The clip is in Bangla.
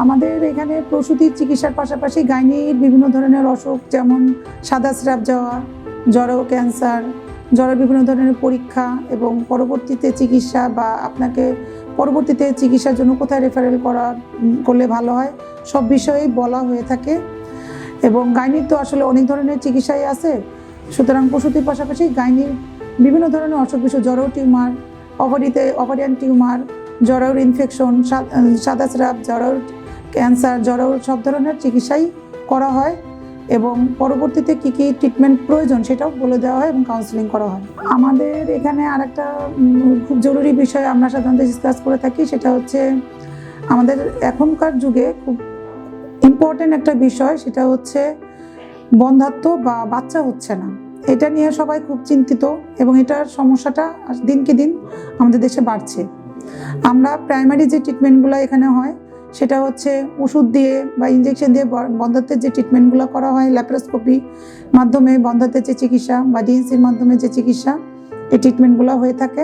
আমাদের এখানে প্রসূতির চিকিৎসার পাশাপাশি গাইনির বিভিন্ন ধরনের অসুখ, যেমন সাদা স্রাব যাওয়া জড়ো ক্যান্সার জ্বরের বিভিন্ন ধরনের পরীক্ষা এবং পরবর্তীতে চিকিৎসা বা আপনাকে পরবর্তীতে চিকিৎসার জন্য কোথায় রেফারেল করা করলে ভালো হয়, সব বিষয়েই বলা হয়ে থাকে। এবং গাইনির তো আসলে অনেক ধরনের চিকিৎসাই আছে। সুতরাং প্রসূতির পাশাপাশি গাইনির বিভিন্ন ধরনের অসুখ বিসুখ জড়ো টিউমার অভারিতে অভারিয়ান টিউমার জরায়ুর ইনফেকশন সাদা স্রাব জরায়ুর ক্যান্সার জরায়ুর সব ধরনের চিকিৎসাই করা হয় এবং পরবর্তীতে কী কী ট্রিটমেন্ট প্রয়োজন সেটাও বলে দেওয়া হয় এবং কাউন্সিলিং করা হয়। আমাদের এখানে আরেকটা উম, খুব জরুরি বিষয় আমরা সাধারণত ডিসকাস করে থাকি সেটা হচ্ছে আমাদের এখনকার যুগে খুব ইম্পর্টেন্ট একটা বিষয় সেটা হচ্ছে বন্ধাত্ব বা বাচ্চা হচ্ছে না। এটা নিয়ে সবাই খুব চিন্তিত এবং এটার সমস্যাটা দিনকে দিন আমাদের দেশে বাড়ছে। আমরা প্রাইমারি যে ট্রিটমেন্টগুলো এখানে হয় সেটা হচ্ছে ওষুধ দিয়ে বা ইঞ্জেকশন দিয়ে বন্ধাত্বের যে ট্রিটমেন্টগুলো করা হয় ল্যাপ্রোস্কোপি মাধ্যমে বন্ধাত্বের যে চিকিৎসা বা ডিএনসির মাধ্যমে যে চিকিৎসা, এই ট্রিটমেন্টগুলো হয়ে থাকে।